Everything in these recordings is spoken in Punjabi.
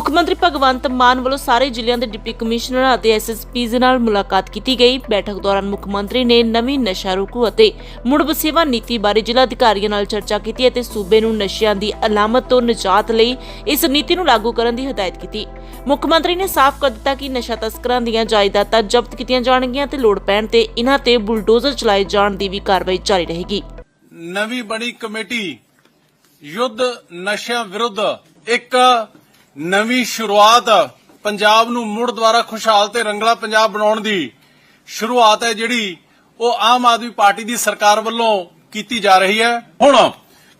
ਮੁੱਖ ਮੰਤਰੀ ਭਗਵੰਤ ਮਾਨ ਵੱਲੋਂ ਸਾਰੇ ਜ਼ਿਲ੍ਹਿਆਂ ਦੇ ਡਿਪਟੀ ਕਮਿਸ਼ਨਰਾਂ ਅਤੇ ਐਸਐਸਪੀਜ਼ ਨਾਲ ਮੁਲਾਕਾਤ ਕੀਤੀ ਗਈ। ਬੈਠਕ ਦੌਰਾਨ ਮੁੱਖ ਮੰਤਰੀ ਨੇ ਨਵੀਂ ਨਸ਼ਾ ਰੋਕੂ ਅਤੇ ਮੁੜ ਵਸੇਵਾ ਨੀਤੀ ਬਾਰੇ ਜ਼ਿਲ੍ਹਾ ਅਧਿਕਾਰੀਆਂ ਨਾਲ ਚਰਚਾ ਕੀਤੀ ਅਤੇ ਸੂਬੇ ਨੂੰ ਨਸ਼ਿਆਂ ਦੀ ਅਲਾਮਤ ਤੋਂ ਨਿਜਾਤ ਲਈ ਇਸ ਨੀਤੀ ਨੂੰ ਲਾਗੂ ਕਰਨ ਦੀ ਹਦਾਇਤ ਕੀਤੀ। ਮੁੱਖ ਮੰਤਰੀ ਨੇ ਸਾਫ਼ ਕਰ ਦਿੱਤਾ ਕਿ ਨਸ਼ਾ ਤਸਕਰਾਂ ਦੀਆਂ ਜਾਇਦਾਦਾਂ ਜ਼ਬਤ ਕੀਤੀਆਂ ਜਾਣਗੀਆਂ ਤੇ ਲੋੜ ਪੈਣ ਤੇ ਇਹਨਾਂ ਤੇ ਬੁਲਡੋਜ਼ਰ ਚਲਾਏ ਜਾਣ ਦੀ ਵੀ ਕਾਰਵਾਈ ਜਾਰੀ ਰਹੇਗੀ। ਨਵੀਂ ਬਣੀ ਕਮੇਟੀ ਯੁੱਧ ਨਸ਼ਿਆਂ ਵਿਰੁੱਧ ਇੱਕ ਨਵੀਂ ਸ਼ੁਰੂਆਤ ਪੰਜਾਬ ਨੂੰ ਮੁੜ ਦੁਆਰਾ ਖੁਸ਼ਹਾਲ ਤੇ ਰੰਗਲਾ ਪੰਜਾਬ ਬਣਾਉਣ ਦੀ ਸ਼ੁਰੂਆਤ ਹੈ ਜਿਹੜੀ ਉਹ ਆਮ ਆਦਮੀ ਪਾਰਟੀ ਦੀ ਸਰਕਾਰ ਵੱਲੋਂ ਕੀਤੀ ਜਾ ਰਹੀ ਹੈ। ਹੁਣ,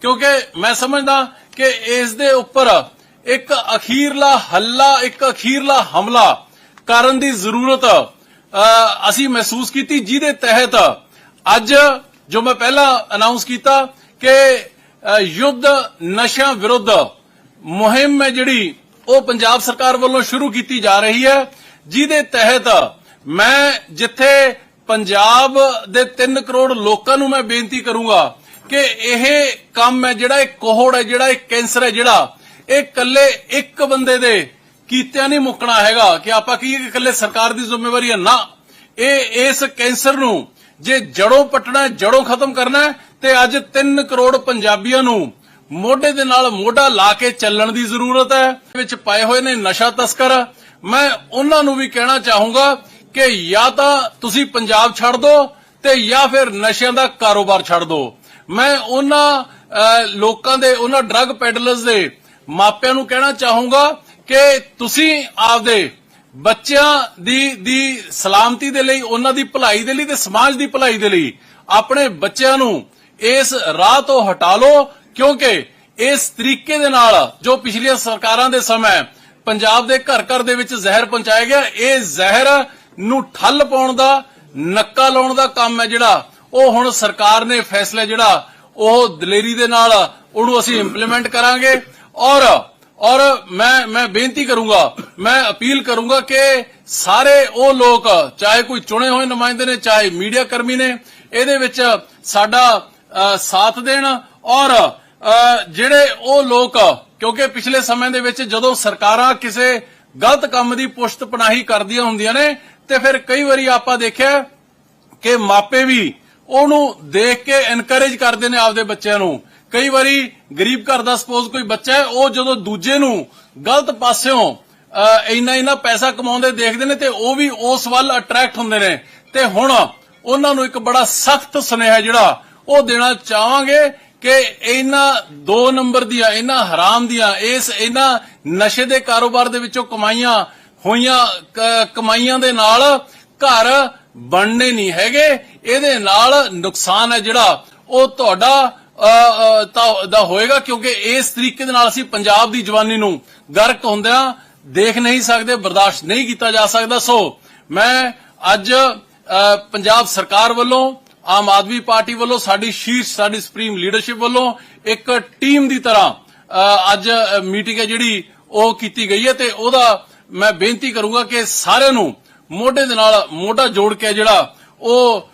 ਕਿਉਂਕਿ ਮੈਂ ਸਮਝਦਾ ਕਿ ਇਸ ਦੇ ਉੱਪਰ ਇੱਕ ਅਖੀਰਲਾ ਹੱਲਾ, ਇੱਕ ਅਖੀਰਲਾ ਹਮਲਾ ਕਰਨ ਦੀ ਜ਼ਰੂਰਤ ਅਸੀਂ ਮਹਿਸੂਸ ਕੀਤੀ, ਜਿਹਦੇ ਤਹਿਤ ਅੱਜ ਜੋ ਮੈਂ ਪਹਿਲਾਂ ਅਨਾਉਂਸ ਕੀਤਾ ਕਿ ਯੁੱਧ ਨਸ਼ਿਆਂ ਵਿਰੁੱਧ ਮੁਹਿੰਮ ਹੈ ਜਿਹੜੀ ਉਹ ਪੰਜਾਬ ਸਰਕਾਰ ਵੱਲੋਂ ਸ਼ੁਰੂ ਕੀਤੀ ਜਾ ਰਹੀ ਹੈ, ਜਿਹਦੇ ਤਹਿਤ ਮੈਂ ਜਿੱਥੇ ਪੰਜਾਬ ਦੇ 3 ਕਰੋੜ ਲੋਕਾਂ ਨੂੰ ਮੈਂ ਬੇਨਤੀ ਕਰੂੰਗਾ ਕਿ ਇਹ ਕੰਮ ਹੈ ਜਿਹੜਾ ਇਹ ਕੋਹੜ ਹੈ, ਜਿਹੜਾ ਇਹ ਕੈਂਸਰ ਹੈ, ਜਿਹੜਾ ਇਹ ਇਕੱਲੇ ਇੱਕ ਬੰਦੇ ਦੇ ਕੀਤਿਆਂ ਨਹੀਂ ਮੁੱਕਣਾ ਹੈਗਾ ਕਿ ਆਪਾਂ ਕਹੀਏ ਕਿ ਇਕੱਲੇ ਸਰਕਾਰ ਦੀ ਜ਼ਿੰਮੇਵਾਰੀ ਹੈ? ਨਾ। ਇਹ ਇਸ ਕੈਂਸਰ ਨੂੰ ਜੇ ਜੜੋਂ ਪਟਣਾ ਹੈ, ਜੜੋਂ ਖਤਮ ਕਰਨਾ ਤੇ ਅੱਜ 3 ਕਰੋੜ ਪੰਜਾਬੀਆਂ ਨੂੰ ਮੋਢੇ ਦੇ ਨਾਲ ਮੋਢਾ ਲਾ ਕੇ ਚੱਲਣ ਦੀ ਜ਼ਰੂਰਤ ਹੈ। ਵਿੱਚ ਪਾਏ ਹੋਏ ਨੇ ਨਸ਼ਾ ਤਸਕਰ। ਮੈਂ ਉਹਨਾਂ ਨੂੰ ਵੀ ਕਹਿਣਾ ਚਾਹੂੰਗਾ ਕਿ ਜਾਂ ਤਾਂ ਤੁਸੀਂ ਪੰਜਾਬ ਛੱਡ ਦਿਓ ਤੇ ਜਾਂ ਫਿਰ ਨਸ਼ਿਆਂ ਦਾ ਕਾਰੋਬਾਰ ਛੱਡ ਦਿਓ ਮੈਂ ਉਹਨਾਂ ਲੋਕਾਂ ਦੇ, ਉਹਨਾਂ ਡਰੱਗ ਪੈਡਲਰਸ ਦੇ ਮਾਪਿਆਂ ਨੂੰ ਕਹਿਣਾ ਚਾਹੂੰਗਾ ਕਿ ਤੁਸੀਂ ਆਪਦੇ ਬੱਚਿਆਂ ਦੀ ਦੀ ਸਲਾਮਤੀ ਦੇ ਲਈ, ਉਹਨਾਂ ਦੀ ਭਲਾਈ ਦੇ ਲਈ ਤੇ ਸਮਾਜ ਦੀ ਭਲਾਈ ਦੇ ਲਈ ਆਪਣੇ ਬੱਚਿਆਂ ਨੂੰ ਇਸ ਰਾਹ ਤੋਂ ਹਟਾ ਲਓ ਕਿਉਂਕਿ ਇਸ ਤਰੀਕੇ ਦੇ ਨਾਲ ਜੋ ਪਿਛਲੀਆਂ ਸਰਕਾਰਾਂ ਦੇ ਸਮੇਂ ਪੰਜਾਬ ਦੇ ਘਰ ਘਰ ਦੇ ਵਿੱਚ ਜ਼ਹਿਰ ਪਹੁੰਚਾਇਆ ਗਿਆ, ਇਹ ਜ਼ਹਿਰ ਨੂੰ ਠੱਲ ਪਾਉਣ ਦਾ, ਨੱਕਾ ਲਾਉਣ ਦਾ ਕੰਮ ਹੈ ਜਿਹੜਾ, ਉਹ ਹੁਣ ਸਰਕਾਰ ਨੇ ਫੈਸਲਾ ਜਿਹੜਾ, ਉਹ ਦਲੇਰੀ ਦੇ ਨਾਲ ਉਹਨੂੰ ਅਸੀਂ ਇੰਪਲੀਮੈਂਟ ਕਰਾਂਗੇ ਔਰ ਔਰ ਮੈਂ ਮੈਂ ਬੇਨਤੀ ਕਰੂੰਗਾ, ਮੈਂ ਅਪੀਲ ਕਰੂੰਗਾ ਕਿ ਸਾਰੇ ਉਹ ਲੋਕ, ਚਾਹੇ ਕੋਈ ਚੁਣੇ ਹੋਏ ਨੁਮਾਇੰਦੇ ਨੇ, ਚਾਹੇ ਮੀਡੀਆ ਕਰਮੀ ਨੇ, ਇਹਦੇ ਵਿੱਚ ਸਾਡਾ ਸਾਥ ਦੇਣ ਔਰ ਜਿਹੜੇ ਉਹ ਲੋਕ ਕਿਉਂਕਿ ਪਿਛਲੇ ਸਮੇਂ ਦੇ ਵਿੱਚ ਜਦੋਂ ਸਰਕਾਰਾਂ ਕਿਸੇ ਗਲਤ ਕੰਮ ਦੀ ਪੁਸ਼ਤ ਪਨਾਹੀ ਕਰਦੀਆਂ ਹੁੰਦੀਆਂ ਨੇ ਤੇ ਫਿਰ ਕਈ ਵਾਰੀ ਆਪਾਂ ਦੇਖਿਆ ਕਿ ਮਾਪੇ ਵੀ ਉਹਨੂੰ ਦੇਖ ਕੇ ਇਨਕਰੇਜ ਕਰਦੇ ਨੇ ਆਪਦੇ ਬੱਚਿਆਂ ਨੂੰ। ਕਈ ਵਾਰੀ ਗਰੀਬ ਘਰ ਦਾ ਸਪੋਜ਼ ਕੋਈ ਬੱਚਾ ਹੈ ਉਹ ਜਦੋਂ ਦੂਜੇ ਨੂੰ ਗਲਤ ਪਾਸਿਓਂ ਅਹ, ਇੰਨਾ ਇੰਨਾ ਪੈਸਾ ਕਮਾਉਂਦੇ ਦੇਖਦੇ ਨੇ ਤੇ ਉਹ ਵੀ ਉਸ ਵੱਲ ਅਟਰੈਕਟ ਹੁੰਦੇ ਨੇ। ਤੇ ਹੁਣ ਉਹਨਾਂ ਨੂੰ ਇੱਕ ਬੜਾ ਸਖਤ ਸੁਨੇਹਾ ਜਿਹੜਾ ਉਹ ਦੇਣਾ ਚਾਹਾਂਗੇ ਕਿ ਇਹਨਾਂ ਦੋ ਨੰਬਰ ਦੀਆਂ, ਇਹਨਾਂ ਹਰਾਮ ਦੀਆਂ, ਇਸ ਇਹਨਾਂ ਨਸ਼ੇ ਦੇ ਕਾਰੋਬਾਰ ਦੇ ਵਿੱਚੋਂ ਕਮਾਈਆਂ ਹੋਈਆਂ ਕਮਾਈਆਂ ਦੇ ਨਾਲ ਘਰ ਬਣਨੇ ਨਹੀਂ ਹੈਗੇ। ਇਹਦੇ ਨਾਲ ਨੁਕਸਾਨ ਹੈ ਜਿਹੜਾ, ਉਹ ਤੁਹਾਡਾ ਦਾ ਹੋਏਗਾ ਕਿਉਂਕਿ ਇਸ ਤਰੀਕੇ ਦੇ ਨਾਲ ਅਸੀਂ ਪੰਜਾਬ ਦੀ ਜਵਾਨੀ ਨੂੰ ਗਰਕ ਹੁੰਦਿਆਂ ਦੇਖ ਨਹੀਂ ਸਕਦੇ, ਬਰਦਾਸ਼ਤ ਨਹੀਂ ਕੀਤਾ ਜਾ ਸਕਦਾ। ਸੋ ਮੈਂ ਅੱਜ ਪੰਜਾਬ ਸਰਕਾਰ ਵੱਲੋਂ ਆਮ ਆਦਮੀ ਪਾਰਟੀ ਵੱਲੋਂ ਸਾਡੀ ਸ਼ੀਰਸ਼ ਸਾਡੀ ਸੁਪਰੀਮ ਲੀਡਰਸ਼ਿਪ ਵੱਲੋਂ ਇੱਕ ਟੀਮ ਦੀ ਤਰ੍ਹਾਂ ਅੱਜ ਮੀਟਿੰਗ ਹੈ ਜਿਹੜੀ ਉਹ ਕੀਤੀ ਗਈ ਹੈ ਤੇ ਉਹਦਾ ਮੈਂ ਬੇਨਤੀ ਕਰੂੰਗਾ ਕਿ ਸਾਰਿਆਂ ਨੂੰ ਮੋਢੇ ਦੇ ਨਾਲ ਮੋਢਾ ਜੋੜ ਕੇ ਜਿਹੜਾ ਉਹ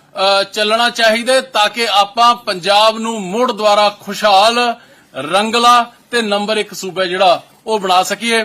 ਚੱਲਣਾ ਚਾਹੀਦਾ ਹੈ ਤਾਂ ਕਿ ਆਪਾਂ ਪੰਜਾਬ ਨੂੰ ਮੁੜ ਦੁਆਰਾ ਖੁਸ਼ਹਾਲ, ਰੰਗਲਾ ਤੇ ਨੰਬਰ 1 ਸੂਬਾ ਜਿਹੜਾ ਉਹ ਬਣਾ ਸਕੀਏ।